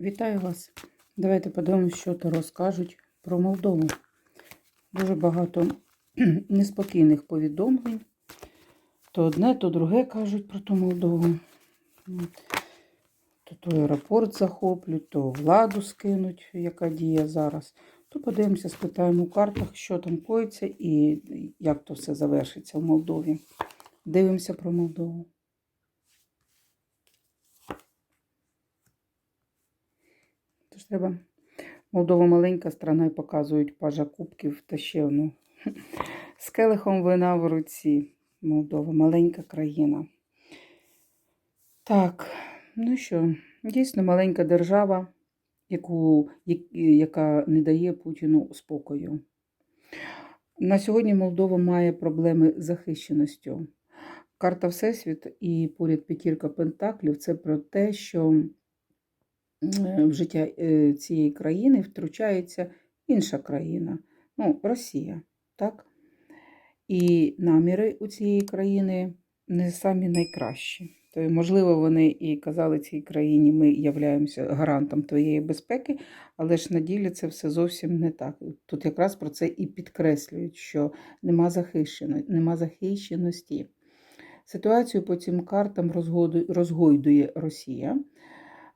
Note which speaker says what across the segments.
Speaker 1: Вітаю вас. Давайте подивимося, що то розкажуть про Молдову. Дуже багато неспокійних повідомлень. То одне, то друге кажуть про ту Молдову. То той аеропорт захоплють, то владу скинуть, яка діє зараз. То подивимося, спитаємо у картах, що там коїться і як то все завершиться в Молдові. Дивимося про Молдову. Тож треба. Молдова маленька страна і показують пажа кубків та ще ну, з келихом вина в руці. Молдова маленька країна. Так, ну що, дійсно маленька держава, яку, яка не дає Путіну спокою. На сьогодні Молдова має проблеми з захищеністю. Карта Всесвіт і поряд п'ятірка Пентаклів це про те, що в життя е, цієї країни втручається інша країна, ну, Росія. так? І наміри у цієї країни не самі найкращі. То, можливо, вони і казали цій країні, ми являємося гарантом твоєї безпеки, але ж на ділі це все зовсім не так. Тут якраз про це і підкреслюють, що нема, захищено, нема захищеності. Ситуацію по цим картам розгойдує Росія.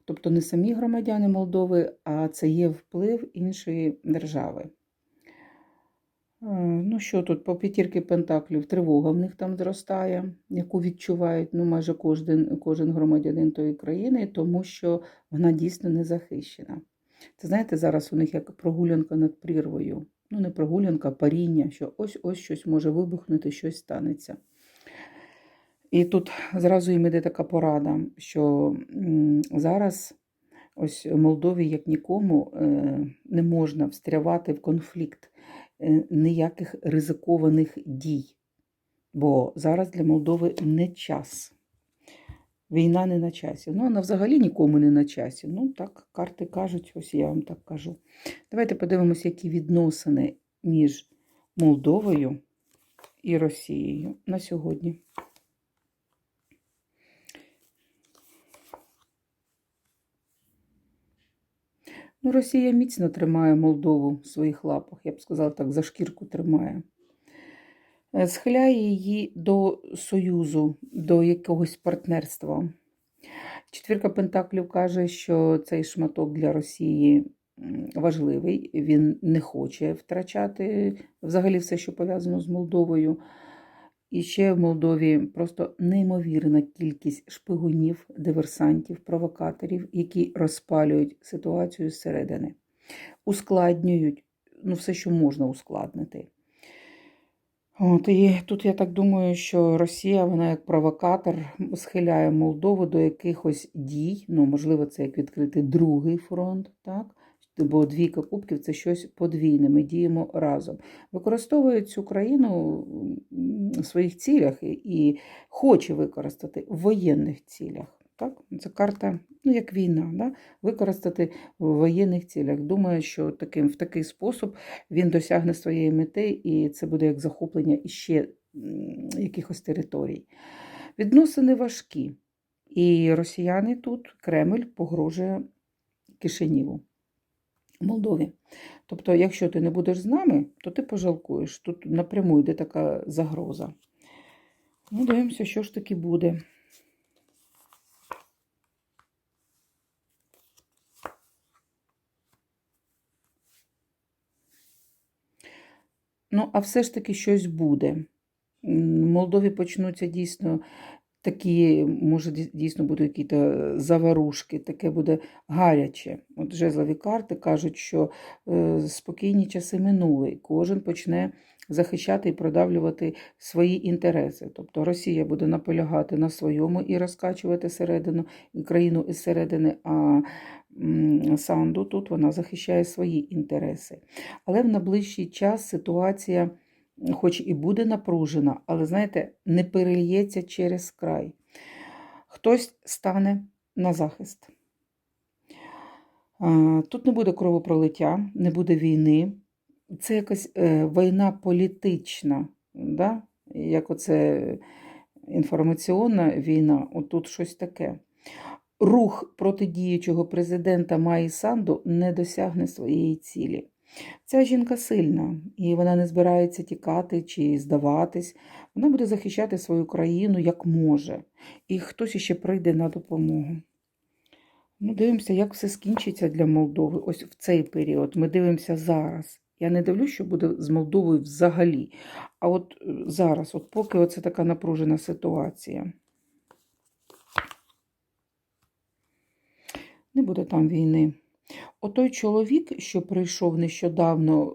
Speaker 1: Тобто не самі громадяни Молдови, а це є вплив іншої держави. Ну, що тут, по п'ятірки Пентаклів, тривога в них там зростає, яку відчувають ну, майже кожен кожен громадянин тої країни, тому що вона дійсно не захищена. Це знаєте, зараз у них як прогулянка над прірвою. Ну, не прогулянка, а паріння, що ось-ось щось може вибухнути, щось станеться. І тут зразу їм іде така порада, що зараз ось Молдові, як нікому, е, не можна встрявати в конфлікт е, ніяких ризикованих дій. Бо зараз для Молдови не час. Війна не на часі. Ну, вона взагалі нікому не на часі. Ну, так, карти кажуть, ось я вам так кажу. Давайте подивимося, які відносини між Молдовою і Росією на сьогодні. Ну, Росія міцно тримає Молдову в своїх лапах, я б сказала так, за шкірку тримає. Е, схиляє її до союзу, до якогось партнерства. Четвірка Пентаклів каже, що цей шматок для Росії важливий, він не хоче втрачати взагалі все, що пов'язано з Молдовою. І ще в Молдові просто неймовірна кількість шпигунів, диверсантів, провокаторів, які розпалюють ситуацію зсередини, ускладнюють ну, все, що можна ускладнити. От, І тут я так думаю, що Росія, вона як провокатор, схиляє Молдову до якихось дій. Ну, можливо, це як відкрити другий фронт, так? Бо двійка кубків це щось подвійне, ми діємо разом. Використовує цю країну в своїх цілях і хоче використати в воєнних цілях. Так? Це карта, ну як війна, да? використати в воєнних цілях. Думаю, що таким, в такий спосіб він досягне своєї мети, і це буде як захоплення іще якихось територій. Відносини важкі. І росіяни тут Кремль погрожує Кишиніву. Молдові. Тобто, якщо ти не будеш з нами, то ти пожалкуєш. Тут напряму йде така загроза. Ну, дивимося, що ж таки буде. Ну, а все ж таки щось буде. В Молдові почнуться дійсно такі, може, дійсно будуть якісь заварушки, таке буде гаряче. От жезлові карти кажуть, що е, спокійні часи минули, кожен почне захищати і продавлювати свої інтереси. Тобто Росія буде наполягати на своєму і розкачувати середину країну із середини, а Санду тут вона захищає свої інтереси. Але в найближчий час ситуація хоч і буде напружена, але, знаєте, не перельється через край. Хтось стане на захист. Тут не буде кровопролиття, не буде війни. Це якась е, війна політична, да? як оце інформаційна війна, отут щось таке. рух проти діючого президента Майї Санду не досягне своєї цілі. Ця жінка сильна, і вона не збирається тікати чи здаватись. Вона буде захищати свою країну як може. І хтось іще прийде на допомогу. Ну, дивимося, як все скінчиться для Молдови. Ось в цей період. Ми дивимося зараз. Я не дивлюсь, що буде з Молдовою взагалі. А от е, зараз, от поки оце така напружена ситуація. Не буде там війни. Отой чоловік, що прийшов нещодавно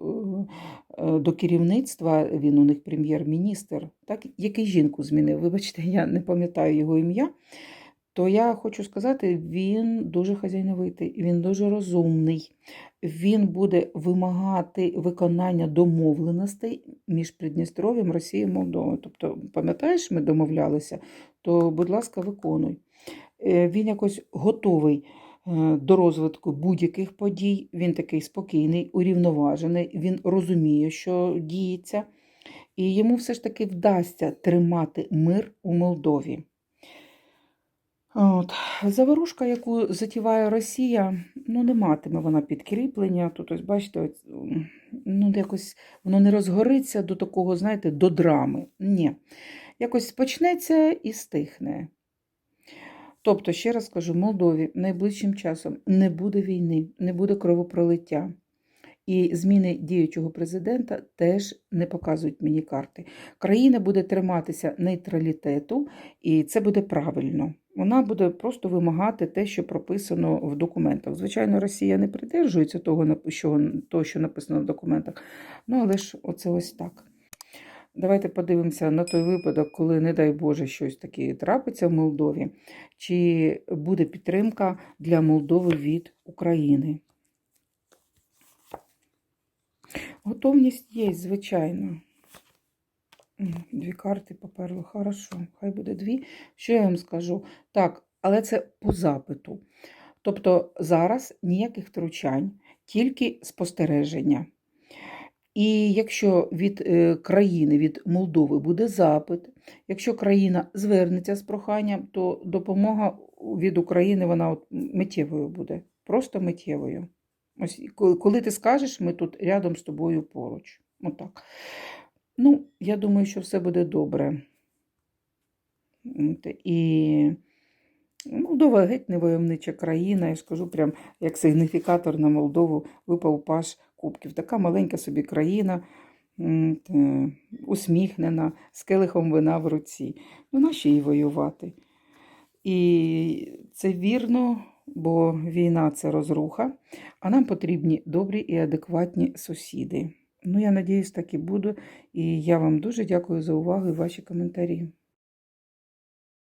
Speaker 1: е, е, до керівництва, він у них прем'єр-міністр, так, який жінку змінив. Вибачте, я не пам'ятаю його ім'я. То я хочу сказати, він дуже хазяйновитий, він дуже розумний. Він буде вимагати виконання домовленостей між Придністров'ям, Росією і Молдовою. Тобто, пам'ятаєш, ми домовлялися, то, будь ласка, виконуй. Е, Він якось готовий до розвитку будь-яких подій. Він такий спокійний, урівноважений, він розуміє, що діється, і йому все ж таки вдасться тримати мир у Молдові. От. Заворушка, яку затіває Росія, ну не матиме вона підкріплення. Тут ось бачите, ну якось воно не розгориться до такого, знаєте, до драми. Ні. Якось почнеться і стихне. Тобто, ще раз кажу, Молдові найближчим часом не буде війни, не буде кровопролиття. І зміни діючого президента теж не показують мені карти. Країна буде триматися нейтралітету, і це буде правильно. Вона буде просто вимагати те, що прописано в документах. Звичайно, Росія не придержується того, що, того, що написано в документах. Ну, але ж оце ось так. Давайте подивимося на той випадок, коли, не дай Боже, щось таке трапиться в Молдові, чи буде підтримка для Молдови від України. Готовність є, звичайно. Дві карти поперли. Хорошо, хай буде дві. Що я вам скажу? Так, але це по запиту. Тобто зараз ніяких втручань, тільки спостереження. І якщо від е, країни, від Молдови буде запит, якщо країна звернеться з проханням, то допомога від України вона от миттєвою буде, просто миттєвою. Ось коли- ти скажеш, ми тут рядом з тобою поруч. Отак. Ну, я думаю, що все буде добре. І Молдова геть не войовнича країна. Я скажу прям як сигніфікатор на Молдову випав паш кубків. Така маленька собі країна, усміхнена, з келихом вина в руці. Ну, нащо їй воювати? І це вірно, бо війна це розруха, а нам потрібні добрі і адекватні сусіди. Ну, я надіюсь, так і буде. І я вам дуже дякую за увагу і ваші коментарі.